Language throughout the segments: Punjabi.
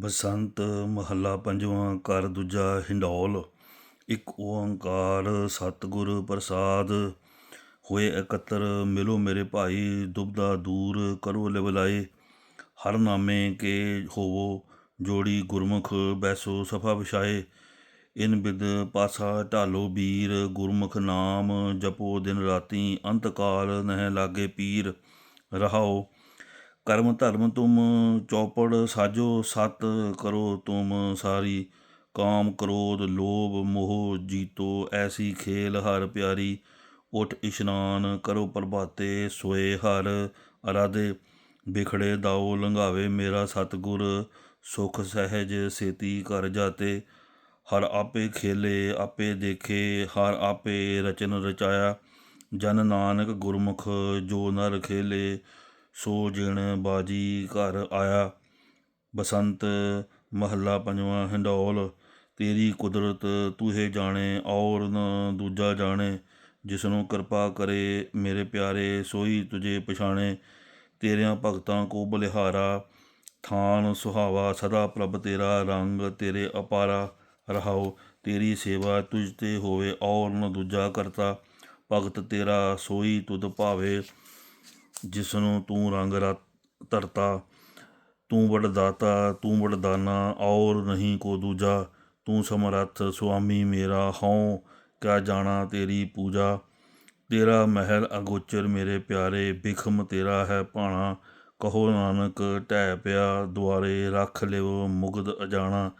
ਬਸੰਤ ਮਹੱਲਾ ਪੰਜਵਾਂ, ਘਰ ਦੂਜਾ ਹਿੰਡੌਲ। ਇੱਕ ਓੰਕਾਰ ਸਤਿਗੁਰ ਪ੍ਰਸਾਦ। ਹੋਏ ਇਕੱਤਰ, ਮਿਲੋ ਮੇਰੇ ਭਾਈ, ਦੁਬਦਾ ਦੂਰ ਕਰੋ ਲਿਵਲਾਏ ਹਰ ਨਾਮੇ ਕੇ ਹੋਵੋ, ਜੋੜੀ ਗੁਰਮੁਖ ਬੈਸੋ ਸਫਾ ਵਿਛਾਏ। ਇਨ ਬਿਦ ਪਾਸਾ ਢਾਲੋ ਵੀਰ ਗੁਰਮੁਖ ਨਾਮ ਜਪੋ ਦਿਨ ਰਾਤੀ, ਅੰਤ ਕਾਲ ਨਹਿ ਲਾਗੇ ਪੀਰ। ਰਹਾਓ ਕਰਮ ਧਰਮ ਤੁਮ ਚੌਪੜ ਸਾਜੋ ਸਤ ਕਰੋ ਤੁਮ ਸਾਰੀ, ਕਾਮ ਕ੍ਰੋਧ ਲੋਭ ਮੋਹ ਜੀਤੋ, ਐਸੀ ਖੇਲ ਹਰ ਪਿਆਰੀ, ਉਠ ਇਸ਼ਨਾਨ ਕਰੋ ਪ੍ਰਭਾਤੇ, ਸੋਏ ਹਰ ਅਰਾਧੇ ਬਿਖੜੇ ਦਾਓ ਲੰਘਾਵੇ ਮੇਰਾ ਸਤਗੁਰ, ਸੁਖ ਸਹਿਜ ਸੇਤੀ ਕਰ ਜਾਤੇ, ਹਰ ਆਪੇ ਖੇਲੇ, ਆਪੇ ਦੇਖੇ, ਹਰ ਆਪੇ ਰਚਨ ਰਚਾਇਆ, ਜਨ ਨਾਨਕ ਗੁਰਮੁਖ ਜੋ ਨਰ ਖੇਲੇ ਸੋ ਜਿਣ ਬਾਜੀ ਘਰ ਆਇਆ। ਬਸੰਤ ਮਹੱਲਾ ਪੰਜਵਾਂ ਹਿੰਡੌਲ ਤੇਰੀ ਕੁਦਰਤ ਤੂਹੇ ਜਾਣੇ, ਔਰ ਨ ਦੂਜਾ ਜਾਣੇ। ਜਿਸਨੂੰ ਕਿਰਪਾ ਕਰੇ ਮੇਰੇ ਪਿਆਰੇ, ਸੋਈ ਤੁਝੇ ਪਛਾਣੇ। ਤੇਰਿਆਂ ਭਗਤਾਂ ਕੋ ਬਲਿਹਾਰਾ। ਥਾਨ ਸੁਹਾਵਾ, ਸਦਾ ਪ੍ਰਭ ਤੇਰਾ ਰੰਗ ਤੇਰੇ ਅਪਾਰਾ ਰਹਾਓ। ਤੇਰੀ ਸੇਵਾ ਤੁਝ ਤੇ ਹੋਵੇ, ਔਰ ਨ ਦੂਜਾ ਕਰਤਾ। ਭਗਤ ਤੇਰਾ ਸੋਈ ਤੁਧ ਭਾਵੇ। ਜਿਸ ਨੂੰ ਤੂੰ ਰੰਗ ਰਤ- ਧਰਤਾ, ਤੂੰ ਵਡਦਾਤਾ, ਤੂੰ ਵਡਦਾਨਾ, ਔਰ ਨਹੀਂ ਕੋ ਦੂਜਾ, ਤੂੰ ਸਮਰੱਥ, ਸੁਆਮੀ ਮੇਰਾ ਹਉ ਕਿਆ ਜਾਣਾ ਤੇਰੀ ਪੂਜਾ। ਤੇਰਾ ਮਹਿਲ ਅਗੋਚਰ ਮੇਰੇ ਪਿਆਰੇ, ਬਿਖਮ ਤੇਰਾ ਹੈ ਭਾਣਾ। ਕਹੋ ਨਾਨਕ, ਢਹਿ ਪਿਆ ਦੁਆਰੇ, ਰੱਖ ਲਿਓ ਮੁਗਦ ਅਜਾਣਾ।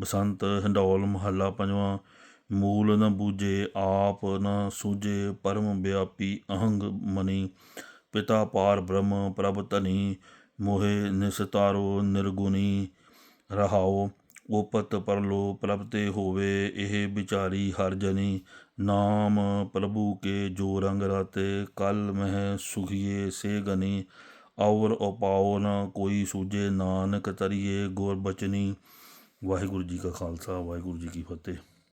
ਬਸੰਤ, ਹਿੰਡੌਲ, ਮਹੱਲਾ ਪੰਜਵਾਂ, ਮੂਲ ਨ ਬੂਝੇ, ਆਪ ਨ ਸੂਝੇ, ਪਰਮ ਵਿਆਪੀ ਅਹੰਗ ਮਨੀ। ਪਿਤਾ ਪਾਰ ਬ੍ਰਹਮ ਪ੍ਰਭ ਤਨੀ ਮੋਹਿ ਨਿਸਤਾਰੋ ਨਿਰਗੁਣੀ ਰਹਾਓ ਓਪਤ ਪਰਲੋ ਪ੍ਰਭ ਤੇ ਹੋਵੇ ਇਹ ਵਿਚਾਰੀ ਹਰ ਜਨੀ। ਨਾਮ ਪ੍ਰਭੂ ਕੇ ਜੋ ਰੰਗ ਰਾਤੇ, ਕਲ ਮਹਿ ਸੁਖੀਏ ਸੇ ਗਨੀ। ਔਰ ਉਪਾਉ ਨਾ ਕੋਈ ਸੂਝੇ, ਨਾਨਕ ਤਰੀਏ ਗੁਰ ਬਚਨੀ। ਵਾਹਿਗੁਰੂ ਜੀ ਕਾ ਖਾਲਸਾ, ਵਾਹਿਗੁਰੂ ਜੀ ਕੀ ਫਤਿਹ।